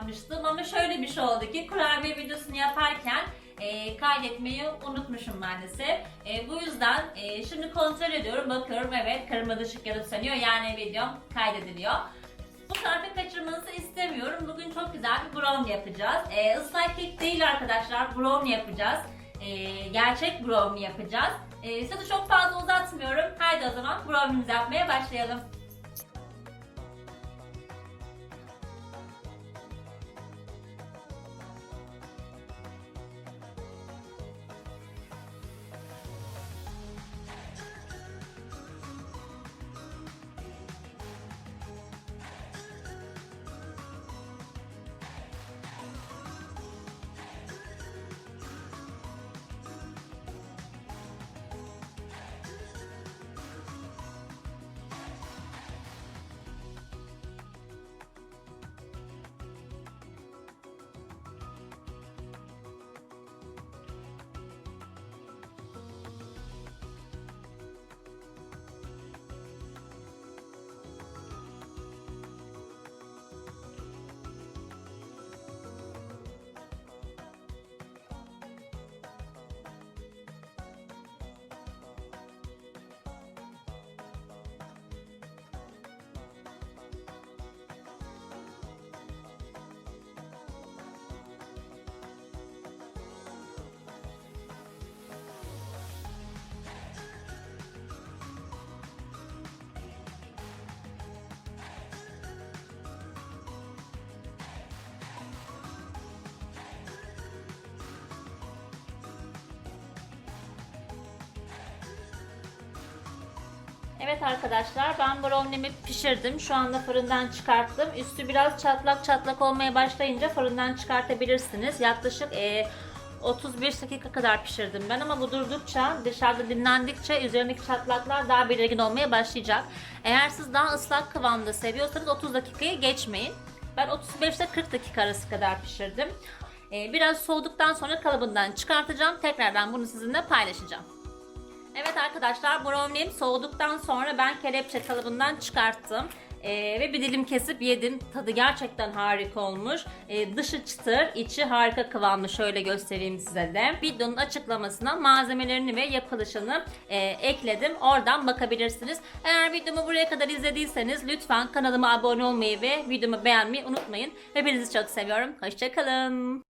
yapmıştım ama şöyle bir şey oldu ki kurabiye videosunu yaparken e, kaydetmeyi unutmuşum maalesef. E, bu yüzden e, şimdi kontrol ediyorum bakıyorum evet kırmızı ışık yanıp sönüyor yani videom kaydediliyor. Bu tarifi kaçırmanızı istemiyorum. Bugün çok güzel bir brownie yapacağız. E, ıslak kek değil arkadaşlar brownie yapacağız. E, gerçek brownie yapacağız. E, sözü çok fazla uzatmıyorum. Haydi o zaman brownie'mizi yapmaya başlayalım. Evet arkadaşlar ben brownie'mi pişirdim. Şu anda fırından çıkarttım. Üstü biraz çatlak çatlak olmaya başlayınca fırından çıkartabilirsiniz. Yaklaşık e, 35 dakika kadar pişirdim ben ama bu durdukça dışarıda dinlendikçe üzerindeki çatlaklar daha belirgin olmaya başlayacak. Eğer siz daha ıslak kıvamda seviyorsanız 30 dakikayı geçmeyin. Ben 35 ile 40 dakika arası kadar pişirdim. E, biraz soğuduktan sonra kalıbından çıkartacağım. Tekrardan bunu sizinle paylaşacağım. Evet arkadaşlar brownie'm soğuduktan sonra ben kelepçe kalıbından çıkarttım. Ee, ve bir dilim kesip yedim. Tadı gerçekten harika olmuş. Ee, dışı çıtır, içi harika kıvamlı. Şöyle göstereyim size de. Videonun açıklamasına malzemelerini ve yapılışını e, ekledim. Oradan bakabilirsiniz. Eğer videomu buraya kadar izlediyseniz lütfen kanalıma abone olmayı ve videomu beğenmeyi unutmayın. Hepinizi çok seviyorum. Hoşçakalın.